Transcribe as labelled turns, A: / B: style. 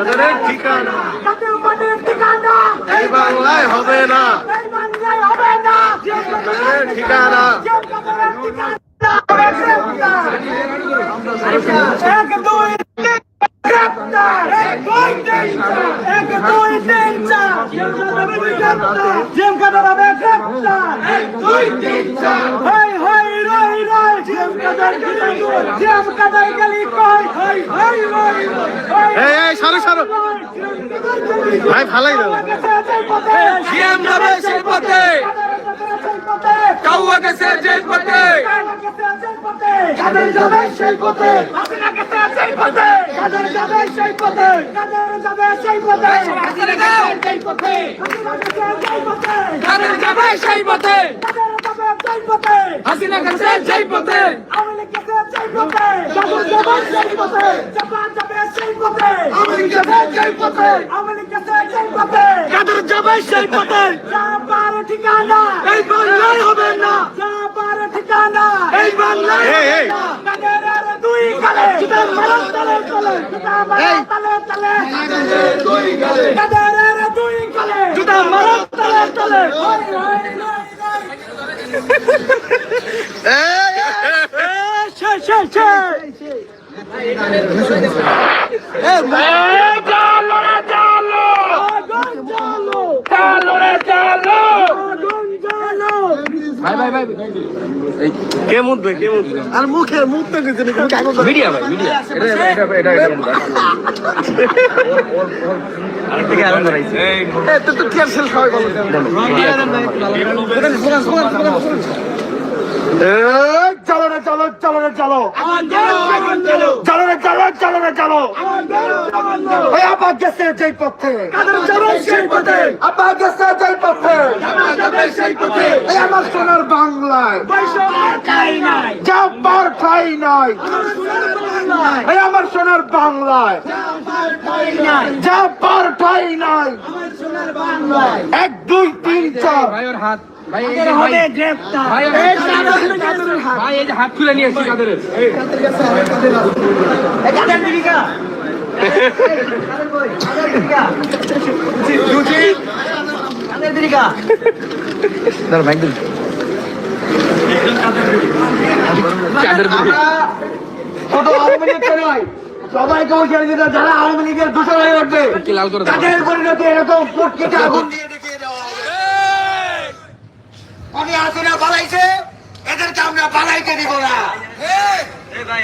A: কাদের ঠিকানা।
B: ঠিকানা
A: এই বাংলায় হবে না।
B: এই বাংলায় হবে না
A: কাদের ঠিকানা।
B: এক দুই হবে গ্রেপ্তার এক দুই তিন চার। হই হই
A: এই সরো সরো। ভাই ভালাই দাও
B: জিএম যাবে সেই পথে
A: কাউয়া গেছে জেল পথে
B: কাদের যাবে সেই পথে হাসিনা গেছে সেই পথে কাদের যাবে সেই পথে কাদের যাবে সেই পথে হাসিনা গেছে সেই পথে হাসিনা গেছে সেই পথে কাদের যাবে সেই পথে পথে হাসিনা গেছে সেই পথে আওয়ামী লীগ গেছে পথে কাদের যাবে সেই পথে জাপান যাবে সেই পথে আওয়ামী লীগ গেছে পথে আওয়ামী লীগ গেছে পথে কাদের যাবে সেই পথে জাপান ঠিকানা। এই বাংলায় হবে না। জাপান ঠিকানা। এই বাংলায়
A: এই, এই।
B: কাদের আর দুই কালে জুতা মারো তলে তলে। জুতা মারো তলে তলে। কাদের দুই কালে কাদের আর দুই কালে জুতা মারো তলে তলে। হই হই
C: ভাই ভাই ভাই
A: আর মুখে মুখ তো কিছু তো তো চলো চলো রে চলো
B: আগুন চালো
A: ওই আবার গেছে যেই পথে।
B: সেই পথে?
A: আবার গেছে যেই পথে।
B: সেই পথে।
A: এই আমার সোনার বাংলায়।
B: খাই
A: যা পার ঠাই নাই। এই আমার সোনার বাংলায়। যা পার ঠাই নাই। এক দুই তিন চার
C: হাত। হাত খুলে কাদের
A: ছোট আওয়ামী লীগ নয়। সবাইকে যারা আওয়ামী লীগের দূষণ হয়ে উঠবে
C: কি লাল করে দাও।
A: তাদের পরিণতি এরকম আগুন দিয়ে হবে আমি হাসিনা পালাইছে এদেরকে আমরা পালাইতে দিব না।
D: ভাই